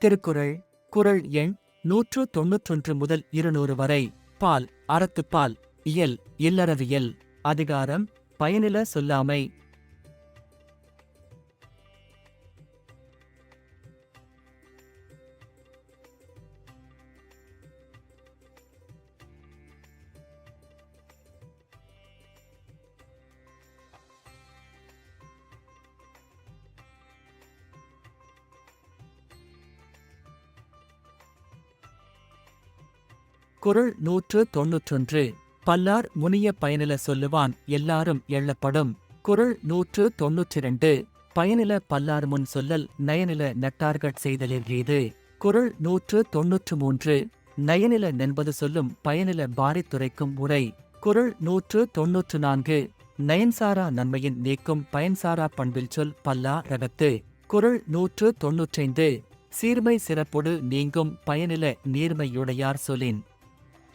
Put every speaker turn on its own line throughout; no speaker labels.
திருக்குறள் குறள் எண் நூற்று தொன்னூற்றொன்று முதல் இருநூறு வரை. பால் அறத்துப்பால் இயல் இல்லறவியல். அதிகாரம் பயனில சொல்லாமை. குரல் நூற்று தொன்னூற்றொன்று. பல்லார் முனிய பயனில சொல்லுவான் எல்லாரும் எள்ளப்படும். குறள் நூற்று தொன்னூற்றிரண்டு. பயனில பல்லார் முன் சொல்லல் நயனில நட்டார்கட் செய்தலில் ஏது குறள் நூற்று தொன்னூற்று மூன்று நயனில நென்பது சொல்லும் பயனில பாரித்துரைக்கும் உரை. குறள் நூற்று தொன்னூற்று நான்கு நயன்சாரா நன்மையின் நீக்கும் பயன்சாரா பண்பில் சொல் பல்லா ரகத்து. குரல் நூற்று தொன்னூற்றைந்து. சீர்மை சிறப்பொடு நீங்கும் பயனில நீர்மையுடையார் சொலின்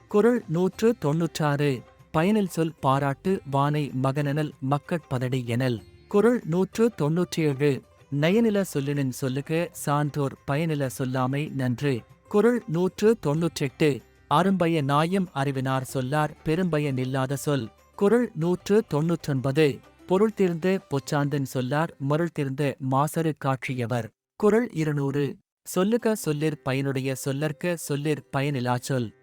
குறள் நூற்று தொன்னூற்றாறு. பயனில் சொல் பாராட்டு வானை மகனெனல் மக்கட்பதடி எனல். குறள் நூற்று தொன்னூற்றேழு. நயனில சொல்லினின் சொல்லுக சான்றோர் பயனில சொல்லாமை நன்று. குரல் நூற்று தொன்னூற்றெட்டு. அரும்பய நாயம் அறிவினார் சொல்லார் பெரும்பய நில்லாத சொல். குறள் நூற்று தொன்னூற்றொன்பது. பொருள் தீர்ந்த பொச்சாந்தன் சொல்லார் மருள் தீர்ந்த மாசரு காட்சியவர் குறள் இருநூறு. சொல்லுக சொல்லிற் பயனுடைய சொல்லற்க சொல்லிற் பயனிலா சொல்.